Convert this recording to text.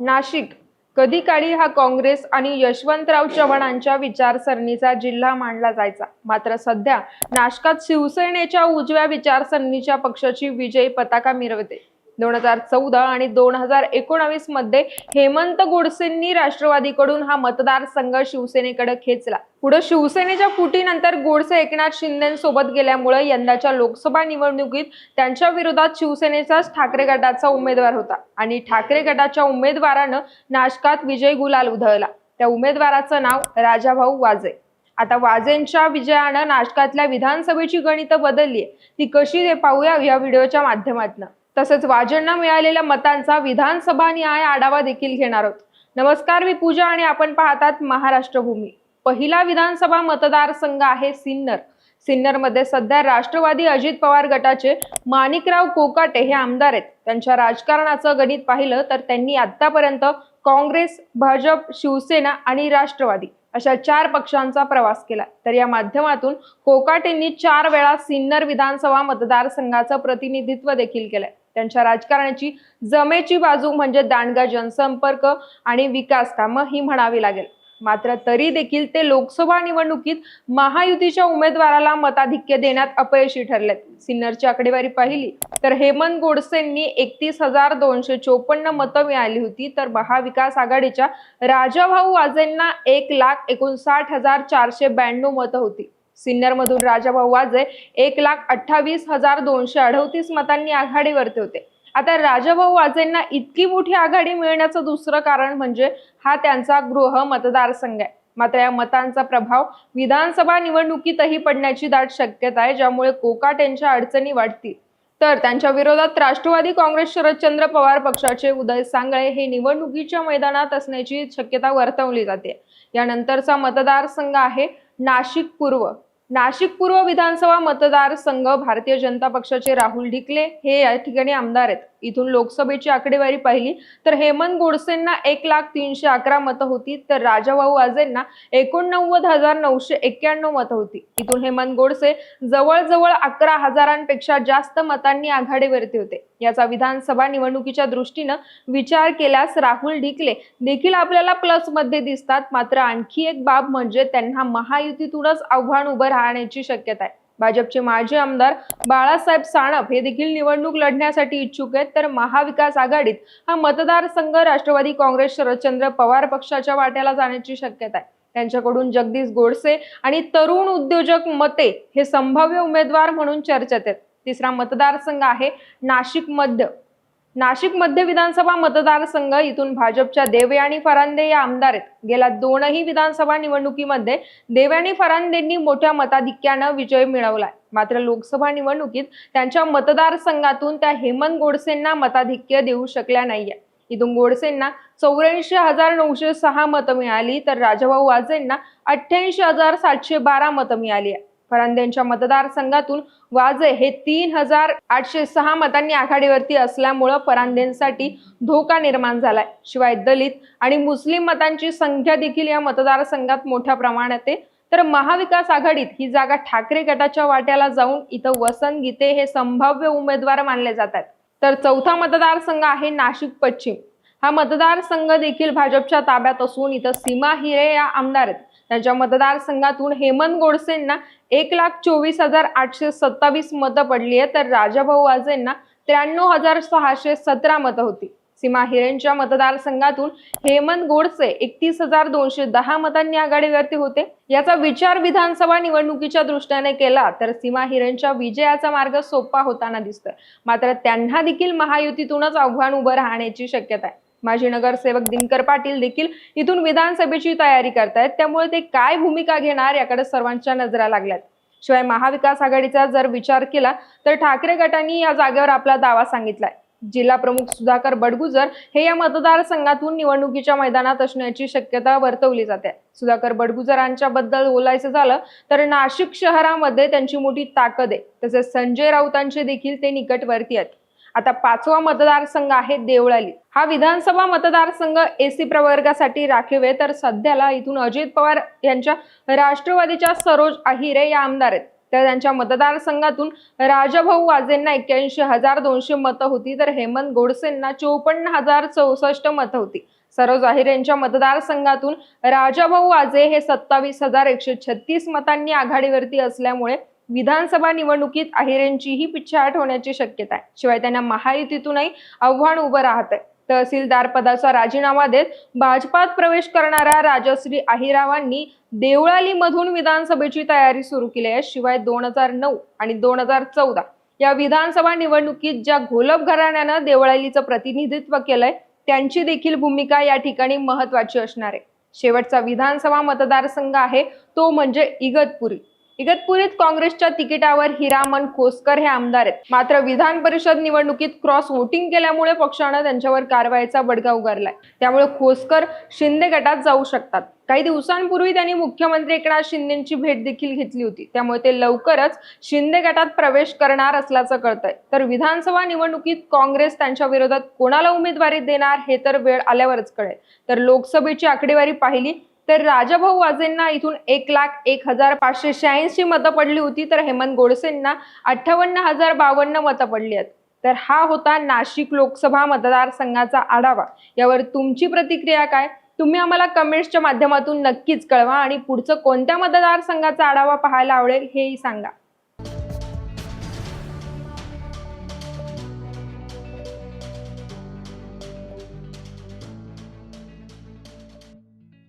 नाशिक. कधी काळी हा काँग्रेस आणि यशवंतराव चव्हाणांच्या विचारसरणीचा जिल्हा मानला जायचा. मात्र सध्या नाशकात शिवसेनेच्या उजव्या विचारसरणीच्या पक्षाची विजयी पताका मिरवते. दोन हजार चौदा आणि दोन हजार एकोणावीसमध्ये हेमंत गोडसेंनी राष्ट्रवादीकडून हा मतदारसंघ शिवसेनेकडे खेचला. पुढे शिवसेनेच्या फुटीनंतर गोडसे एकनाथ शिंदेसोबत गेल्यामुळे यंदाच्या लोकसभा निवडणुकीत त्यांच्या विरोधात शिवसेनेचाच ठाकरे गटाचा उमेदवार होता आणि ठाकरे गटाच्या उमेदवारानं नाशकात विजय गुलाल उधळला. त्या उमेदवाराचं नाव राजाभाऊ वाजे. आता वाजेंच्या विजयानं नाशकातल्या विधानसभेची गणितं बदलली ती कशी ते पाहूया या व्हिडिओच्या माध्यमातून. तसेच वाजणना मिळालेल्या मतांचा विधानसभा न्याय आढावा देखील घेणार आहोत. नमस्कार मी पूजा आणि आपण पाहतात महाराष्ट्रभूमी. पहिला विधानसभा मतदारसंघ आहे सिन्नर. सिन्नरमध्ये सध्या राष्ट्रवादी अजित पवार गटाचे माणिकराव कोकाटे हे आमदार आहेत. त्यांच्या राजकारणाचं गणित पाहिलं तर त्यांनी आतापर्यंत काँग्रेस भाजप शिवसेना आणि राष्ट्रवादी अशा चार पक्षांचा प्रवास केला. तर या माध्यमातून कोकाटेंनी चार वेळा सिन्नर विधानसभा मतदारसंघाचं प्रतिनिधित्व देखील केलंय. त्यांच्या राजकारणाची जमेची बाजू म्हणजे दांडगा जनसंपर्क आणि विकास कामं ही म्हणावी लागेल. मात्र तरी देखील ते लोकसभा निवडणुकीत महायुतीच्या उमेदवाराला मताधिक्य देण्यात अपयशी ठरलेत. सिन्नरची आकडेवारी पाहिली तर हेमंत गोडसेंनी एकतीस हजार दोनशे चोपन्न मतं मिळाली होती तर महाविकास आघाडीच्या राजाभाऊ वाजेंना एक लाख एकोणसाठ हजार चारशे ब्याण्णव मतं होती. सिन्नरमधून राजाभाऊ वाजे एक लाख अठ्ठावीस हजार दोनशे अडतीस मतांनी आघाडीवरती होते. आता राजाभाऊ वाजेंना इतकी मोठी आघाडी मिळण्याचं दुसरं कारण म्हणजे हा त्यांचा गृह मतदारसंघ आहे. मात्र या मतांचा प्रभाव विधानसभा निवडणुकीतही पडण्याची दाट शक्यता आहे ज्यामुळे कोकाट यांच्या अडचणी वाढतील. तर त्यांच्या विरोधात राष्ट्रवादी काँग्रेस शरदचंद्र पवार पक्षाचे उदय सांगळे हे निवडणुकीच्या मैदानात असण्याची शक्यता वर्तवली जाते. यानंतरचा मतदारसंघ आहे नाशिक पूर्व. नाशिक पूर्व विधानसभा मतदारसंघ भारतीय जनता पक्षाचे राहुल ढिकले हे या ठिकाणी आमदार आहेत. इथून लोकसभेची आकडेवारी पाहिली तर हेमंत गोडसेंना एक लाख तीनशे अकरा मतं होती तर राजाभाऊ आजेंना एकोणनव्वद हजार नऊशे एक्क्याण्णव मतं होती. इथून हेमंत गोडसे जवळजवळ अकरा हजारांपेक्षा जास्त मतांनी आघाडीवरती होते. याचा विधानसभा निवडणुकीच्या दृष्टीनं विचार केल्यास राहुल ढिकले देखील आपल्याला प्लसमध्ये दिसतात मात्र आणखी एक बाब म्हणजे त्यांना महायुतीतूनच आव्हान उभं राहण्याची शक्यता आहे. भाजपचे माजी आमदार बाळासाहेब साणप हे देखील निवडणूक लढण्यासाठी इच्छुक आहेत. तर महाविकास आघाडीत हा मतदारसंघ राष्ट्रवादी काँग्रेस शरदचंद्र पवार पक्षाच्या वाट्याला जाण्याची शक्यता आहे. त्यांच्याकडून जगदीश गोडसे आणि तरुण उद्योजक मते हे संभाव्य उमेदवार म्हणून चर्चेत आहेत. तिसरा मतदारसंघ आहे नाशिक मध्य. नाशिक मध्य विधानसभा मतदारसंघ इथून भाजपच्या देवयानी फरांदे या आमदार आहेत. गेल्या दोनही विधानसभा निवडणुकीमध्ये देवयानी फरांदेंनी मोठ्या मताधिक्यानं विजय मिळवलाय. मात्र लोकसभा निवडणुकीत त्यांच्या मतदारसंघातून त्या हेमंत गोडसेंना मताधिक्य देऊ शकल्या नाहीये. इथून गोडसेंना चौऱ्याऐंशी हजार नऊशे सहा मतं मिळाली तर राजाभाऊ वाजेंना अठ्ठ्याऐंशी हजार सातशे बारा मतं मिळाली आहे. फरांदेंच्या मतदारसंघातून वाजे हे तीन हजार आठशे सहा मतांनी आघाडीवरती असल्यामुळं फरांदेंसाठी धोका निर्माण झालाय. शिवाय दलित आणि मुस्लिम मतांची संख्या देखील या मतदारसंघात मोठ्या प्रमाणात आहे. तर महाविकास आघाडीत ही जागा ठाकरे गटाच्या वाट्याला जाऊन इथं वसंत गीते हे संभाव्य उमेदवार मानले जातात. तर चौथा मतदारसंघ आहे नाशिक पश्चिम. हा मतदारसंघ देखील भाजपच्या ताब्यात असून इथं सीमा हिरे या आमदार आहेत. त्यांच्या मतदारसंघातून हेमंत गोडसेंना एक लाख चोवीस हजार आठशे सत्तावीस मतं पडली आहे तर राजाभाऊ वाजेंना त्र्याण्णव हजार सहाशे सतरा मतं होती. सीमा हिरेनच्या मतदारसंघातून हेमंत गोडसे एकतीस हजार दोनशे दहा मतांनी आघाडीवरती होते. याचा विचार विधानसभा निवडणुकीच्या दृष्टीने केला तर सीमा हिरेनच्या विजयाचा मार्ग सोपा होताना दिसतोय. मात्र त्यांना देखील महायुतीतूनच आव्हान उभं राहण्याची शक्यता आहे. माजी नगरसेवक दिनकर पाटील देखील इथून विधानसभेची तयारी करतायत. त्यामुळे ते काय भूमिका घेणार याकडे सर्वांच्या नजरा लागल्यात. शिवाय महाविकास आघाडीचा जर विचार केला तर ठाकरे गटांनी या जागेवर आपला दावा सांगितलाय. जिल्हा प्रमुख सुधाकर बडगुजर हे या मतदारसंघातून निवडणुकीच्या मैदानात असण्याची शक्यता वर्तवली जाते. सुधाकर बडगुजरांच्या बद्दल बोलायचं झालं तर नाशिक शहरामध्ये त्यांची मोठी ताकद आहे. तसेच संजय राऊतांचे देखील ते निकटवर्ती आहेत. आता पाचवा मतदारसंघ आहे देवळाली. हा विधानसभा मतदारसंघ एसी प्रवर्गासाठी राखीव आहे. तर सध्याला इथून अजित पवार यांच्या राष्ट्रवादीच्या सरोज अहिरे या आमदार आहेत. तर त्यांच्या मतदारसंघातून राजाभाऊ वाजेंना एक्क्याऐंशी हजार दोनशे मतं होती. तर हेमंत गोडसेंना चोपन्न हजार चौसष्ट मतं होती. सरोज अहिर यांच्या मतदारसंघातून राजाभाऊ वाजे हे सत्तावीस हजार एकशे छत्तीस मतांनी आघाडीवरती असल्यामुळे विधानसभा निवडणुकीत अहिरेंचीही यांचीही होण्याची शक्यता आहे. शिवाय त्यांना महायुतीतूनही आव्हान उभं राहत आहे तहसीलदार पदाचा राजीनामा देत भाजपात प्रवेश करणाऱ्या राजश्री अहिरावांनी देवळालीमधून विधानसभेची तयारी सुरू केली आहे. शिवाय दोन हजार नऊ आणि दोन हजार चौदा या विधानसभा निवडणुकीत ज्या घोलप घराण्यानं देवळालीचं प्रतिनिधित्व केलंय त्यांची देखील भूमिका या ठिकाणी महत्वाची असणार आहे. शेवटचा विधानसभा मतदारसंघ आहे तो म्हणजे इगतपुरी. इगतपुरीत काँग्रेसच्या तिकिटावर हिरामन खोसकर हे आमदार आहेत. मात्र विधान परिषद निवडणुकीत क्रॉस वोटिंग केल्यामुळे पक्षानं त्यांच्यावर कारवाईचा बडगा उगारलाय. त्यामुळे खोसकर शिंदे गटात जाऊ शकतात. काही दिवसांपूर्वी त्यांनी मुख्यमंत्री एकनाथ शिंदेची भेट देखील घेतली होती. त्यामुळे ते लवकरच शिंदे गटात प्रवेश करणार असल्याचं कळतंय. तर विधानसभा निवडणुकीत काँग्रेस त्यांच्या विरोधात कोणाला उमेदवारी देणार हे तर वेळ आल्यावरच कळेल. तर लोकसभेची आकडेवारी पाहिली तर राजाभाऊ वाजेंना इथून एक लाख एक हजार पाचशे शहाऐंशी मतं पडली होती तर हेमंत गोडसेंना अठ्ठावन्न हजार बावन्न मतं पडली आहेत. तर हा होता नाशिक लोकसभा मतदारसंघाचा आढावा. यावर तुमची प्रतिक्रिया काय? तुम्ही आम्हाला कमेंट्सच्या माध्यमातून नक्कीच कळवा आणि पुढचं कोणत्या मतदारसंघाचा आढावा पाहायला आवडेल हेही सांगा.